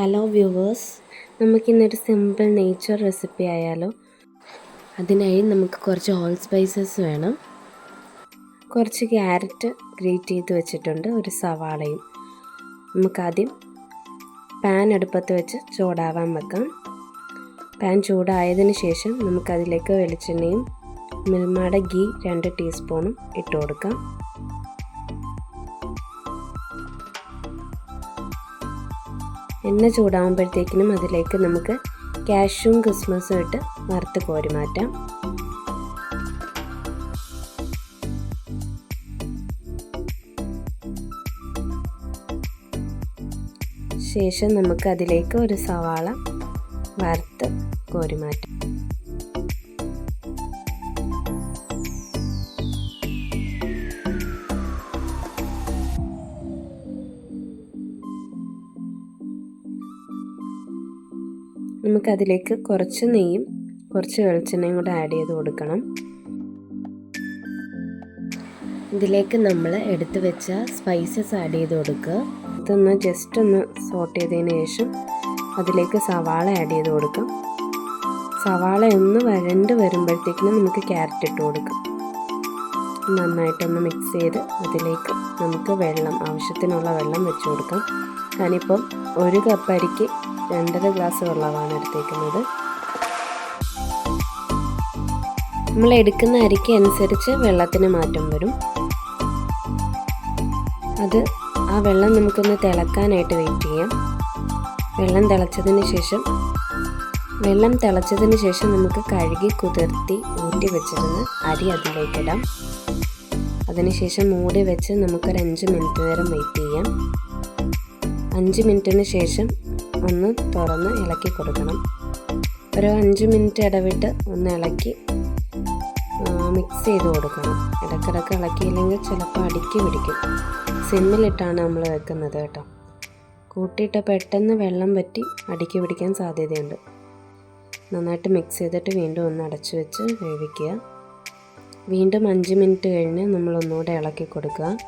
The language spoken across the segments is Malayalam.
ഹലോ വ്യൂവേഴ്സ് നമുക്കിന്നൊരു സിമ്പിൾ നേച്ചർ റെസിപ്പി ആയാലോ. അതിനായി നമുക്ക് കുറച്ച് ഹോൾ സ്പൈസസ് വേണം. കുറച്ച് ക്യാരറ്റ് ഗ്രേറ്റ് ചെയ്ത് വെച്ചിട്ടുണ്ട് ഒരു സവാളയും. നമുക്കാദ്യം പാൻ അടുപ്പത്ത് വെച്ച് ചൂടാവാൻ വെക്കാം. പാൻ ചൂടായതിന് ശേഷം നമുക്കതിലേക്ക് വെളിച്ചെണ്ണയും മിൽമയുടെ ഗീ രണ്ട് ടീസ്പൂണും ഇട്ട് കൊടുക്കാം. എണ്ണ ചൂടാകുമ്പോഴത്തേക്കിനും അതിലേക്ക് നമുക്ക് കാഷ്യൂം ക്രിസ്മസും ഇട്ട് വറുത്ത് കോരി മാറ്റാം ശേഷം നമുക്ക് അതിലേക്ക് ഒരു സവാള വറുത്ത് കോരി മാറ്റാം നമുക്കതിലേക്ക് കുറച്ച് നെയ്യും കുറച്ച് വെളിച്ചെണ്ണയും കൂടെ ആഡ് ചെയ്ത് കൊടുക്കണം. ഇതിലേക്ക് നമ്മൾ എടുത്തു വെച്ച സ്പൈസസ് ആഡ് ചെയ്ത് കൊടുക്കുക. ഇതൊന്ന് ജസ്റ്റ് ഒന്ന് സോട്ട് ചെയ്തതിന് ശേഷം അതിലേക്ക് സവാള ആഡ് ചെയ്ത് കൊടുക്കാം. സവാള ഒന്ന് വരണ്ട് വരുമ്പോഴത്തേക്കിനും നമുക്ക് ക്യാരറ്റ് ഇട്ട് കൊടുക്കാം. നന്നായിട്ടൊന്ന് മിക്സ് ചെയ്ത് അതിലേക്ക് നമുക്ക് വെള്ളം ആവശ്യത്തിനുള്ള വെള്ളം വെച്ച് കൊടുക്കാം. ഞാനിപ്പം ഒരു കപ്പ് അരിക്ക് രണ്ടര ഗ്ലാസ് വെള്ളമാണ് എടുത്തേക്കുന്നത്. നമ്മൾ എടുക്കുന്ന അരിക്ക് അനുസരിച്ച് വെള്ളത്തിന് മാറ്റം വരും. അത് ആ വെള്ളം നമുക്കൊന്ന് തിളക്കാനായിട്ട് വെയിറ്റ് ചെയ്യാം. വെള്ളം തിളച്ചതിന് ശേഷം വെള്ളം തിളച്ചതിന് ശേഷം നമുക്ക് കഴുകി കുതിർത്തി ഊറ്റി വെച്ചിരുന്ന് അരി അതിലേക്കിടാം അതിനുശേഷം മൂടി വെച്ച് നമുക്കൊരു അഞ്ച് മിനിറ്റ് നേരം വെയിറ്റ് ചെയ്യാം. അഞ്ച് മിനിറ്റിന് ശേഷം ഒന്ന് തുറന്ന് ഇളക്കി കൊടുക്കണം. ഒരു അഞ്ച് മിനിറ്റ് ഇടവിട്ട് ഒന്ന് ഇളക്കി മിക്സ് ചെയ്ത് കൊടുക്കണം. ഇടക്കിടക്ക് ഇളക്കിയില്ലെങ്കിൽ ചിലപ്പോൾ അടുക്കി പിടിക്കും. സിമ്മിലിട്ടാണ് നമ്മൾ വെക്കുന്നത് കേട്ടോ. കൂട്ടിയിട്ട് പെട്ടെന്ന് വെള്ളം പറ്റി അടുക്കി പിടിക്കാൻ സാധ്യതയുണ്ട്. നന്നായിട്ട് മിക്സ് ചെയ്തിട്ട് വീണ്ടും ഒന്ന് അടച്ചു വെച്ച് വേവിക്കുക. വീണ്ടും അഞ്ച് മിനിറ്റ് കഴിഞ്ഞ് നമ്മൾ ഒന്നുകൂടെ ഇളക്കി കൊടുക്കുക.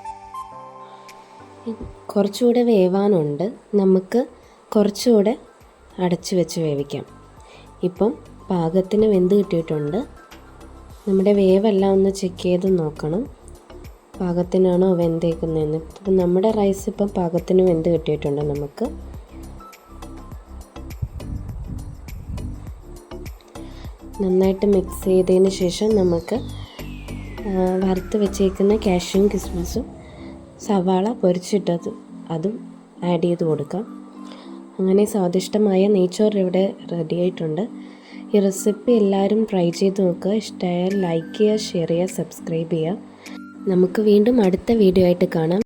കുറച്ചുകൂടെ വേവാനുണ്ട്. നമുക്ക് കുറച്ചുകൂടെ അടച്ചു വെച്ച് വേവിക്കാം. ഇപ്പം പാകത്തിന് വെന്ത് കിട്ടിയിട്ടുണ്ട്. നമ്മുടെ വേവെല്ലാം ഒന്ന് ചെക്ക് ചെയ്ത് നോക്കണം. പാകത്തിനാണോ വെന്തേക്കുന്നതെന്ന്. ഇപ്പം നമ്മുടെ റൈസ് ഇപ്പം പാകത്തിന് വെന്ത് കിട്ടിയിട്ടുണ്ട് നമുക്ക്. നന്നായിട്ട് മിക്സ് ചെയ്തതിന് ശേഷം നമുക്ക് വറുത്ത് വെച്ചേക്കുന്ന കാഷ്യൂം കിസ്മസും സവാള പൊരിച്ചിട്ടത് അതും ആഡ് ചെയ്ത് കൊടുക്കാം. അങ്ങനെ സ്വാദിഷ്ടമായ നെയ്ച്ചോറ് ഇവിടെ റെഡി ആയിട്ടുണ്ട്. ഈ റെസിപ്പി എല്ലാവരും ട്രൈ ചെയ്ത് നോക്കുക. ഇഷ്ടമായാൽ ലൈക്ക് ചെയ്യുക ഷെയർ ചെയ്യുക സബ്സ്ക്രൈബ് ചെയ്യുക. നമുക്ക് വീണ്ടും അടുത്ത വീഡിയോ ആയിട്ട് കാണാം.